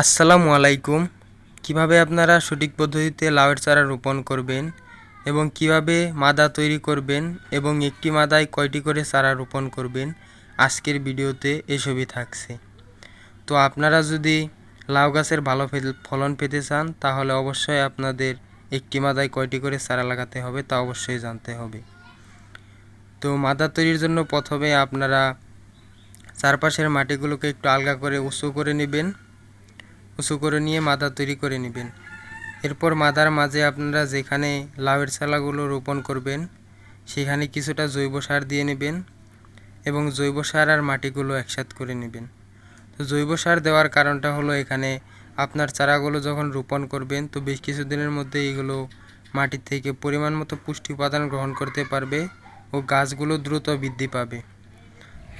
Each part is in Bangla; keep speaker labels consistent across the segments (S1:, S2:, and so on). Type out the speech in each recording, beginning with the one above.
S1: আসসালামু আলাইকুম। কীভাবে আপনারা সঠিক পদ্ধতিতে লাউয়ের চারা রোপণ করবেন এবং কীভাবে মাদা তৈরি করবেন এবং একটি মাদায় কয়টি করে চারা রোপণ করবেন, আজকের ভিডিওতে এসবই থাকছে। তো আপনারা যদি লাউ গাছের ভালো ফলন পেতে চান, তাহলে অবশ্যই আপনাদের একটি মাদায় কয়টি করে চারা লাগাতে হবে তা অবশ্যই জানতে হবে। তো মাদা তৈরির জন্য প্রথমে আপনারা চারপাশের মাটিগুলোকে একটু আলগা করে উঁচু করে নেবেন। উঁচু করে নিয়ে মাদা তৈরি করে নেবেন। এরপর মাদার মাঝে আপনারা যেখানে লাউয়ের চালাগুলো রোপণ করবেন, সেখানে কিছুটা জৈব সার দিয়ে নেবেন এবং জৈব সার আর মাটিগুলো একসাথ করে নেবেন। তো জৈব সার দেওয়ার কারণটা হলো এখানে আপনার চারাগুলো যখন রোপণ করবেন, তো বেশ কিছুদিনের মধ্যে এগুলো মাটির থেকে পরিমাণ মতো পুষ্টি উপাদান গ্রহণ করতে পারবে ও গাছগুলো দ্রুত বৃদ্ধি পাবে।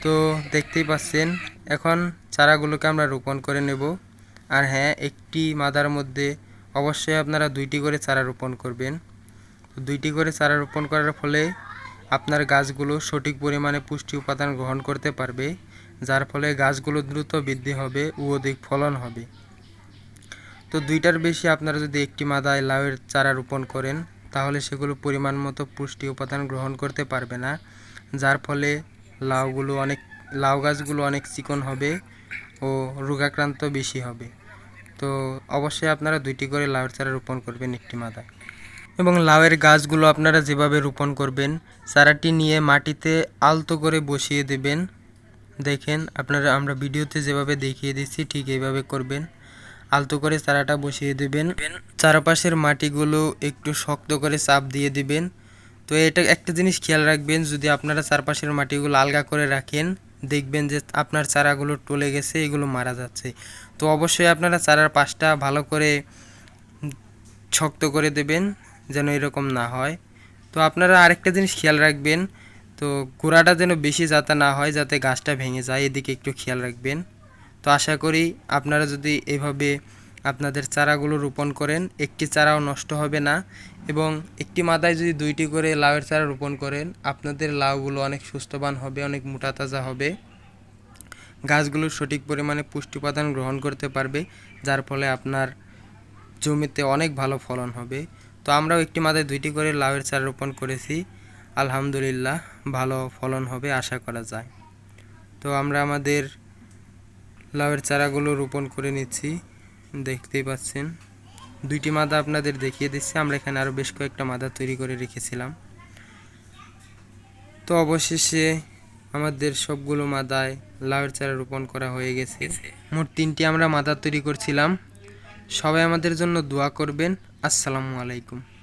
S1: তো দেখতেই পাচ্ছেন, এখন চারাগুলোকে আমরা রোপণ করে নেব। আর হ্যাঁ একটি মাদার মধ্যে অবশ্যই আপনারা দুইটি করে চারা রোপণ করবেন। তো দুইটি করে চারা রোপণ করার ফলে আপনার গাছগুলো সঠিক পরিমাণে পুষ্টি উপাদান গ্রহণ করতে পারবে, যার ফলে গাছগুলো দ্রুত বৃদ্ধি হবে ও অধিক ফলন হবে। তো দুইটার বেশি আপনারা যদি একটি মাদায় লাউয়ের চারা রোপণ করেন, তাহলে সেগুলো পরিমাণ মতো পুষ্টি উপাদান গ্রহণ করতে পারবে না, যার ফলে লাউগুলো অনেক লাউ গাছগুলো অনেক চিকন হবে ও রোগাক্রান্ত বেশি হবে। তো অবশ্যই আপনারা দুইটি করে লাউয়ের চারা রোপণ করবেন একটি মাদায় এবং লাউয়ের গাছগুলো আপনারা যেভাবে রোপণ করবেন, চারাটি নিয়ে মাটিতে আলতো করে বসিয়ে দেবেন। দেখেন, আপনারা, আমরা ভিডিওতে যেভাবে দেখিয়ে দিচ্ছি, ঠিক এইভাবে করবেন। আলতো করে চারাটা বসিয়ে দেবেন। চারপাশের মাটিগুলো একটু শক্ত করে চাপ দিয়ে দিবেন। তো এটা একটা জিনিস খেয়াল রাখবেন, যদি আপনারা চারপাশের মাটিগুলো আলগা করে রাখেন দেখবেন যে আপনার চারাগুলো টলে গেছে, এগুলো মারা যাচ্ছে। তো অবশ্যই আপনারা চারার পাশটা ভালো করে শক্ত করে দেবেন যেন এরকম না হয়। তো আপনারা আরেকটা জিনিস খেয়াল রাখবেন, তো গোড়াটা যেন বেশি যাতে না হয়, যাতে গাছটা ভেঙে যায়, এদিকে একটু খেয়াল রাখবেন। তো আশা করি আপনারা যদি এভাবে আপনাদের চারাগুলো রোপণ করেন, একটি চারাও নষ্ট হবে না এবং একটি মাদায় যদি দুইটি করে লাউয়ের চারা রোপণ করেন, আপনাদের লাউগুলো অনেক সুস্থবান হবে, অনেক মোটা তাজা হবে। গাছগুলো সঠিক পরিমাণে পুষ্টি উপাদান গ্রহণ করতে পারবে, যার ফলে আপনার জমিতে অনেক ভালো ফলন হবে। তো আমরাও একটি মাদায় দুইটি করে লাউয়ের চারা রোপণ করেছি, আলহামদুলিল্লাহ ভালো ফলন হবে, আশা করা যায়। তো আমরা আমাদের লাউয়ের চারাগুলো রোপণ করে নিচ্ছি। দেখতেই পাচ্ছেন। দুইটি মাদা আপনাদের দেখিয়ে দিচ্ছি। আমরা এখানে আরও বেশ কয়েকটা মাদা তৈরি করে রেখেছিলাম। তো অবশেষে আমাদের সবগুলো মাদায় লাউয়ের চারা রোপণ করা হয়ে গেছে। মোট তিনটি আমরা মাদা তৈরি করছিলাম। সবাই আমাদের জন্য দোয়া করবেন। আসসালামু আলাইকুম।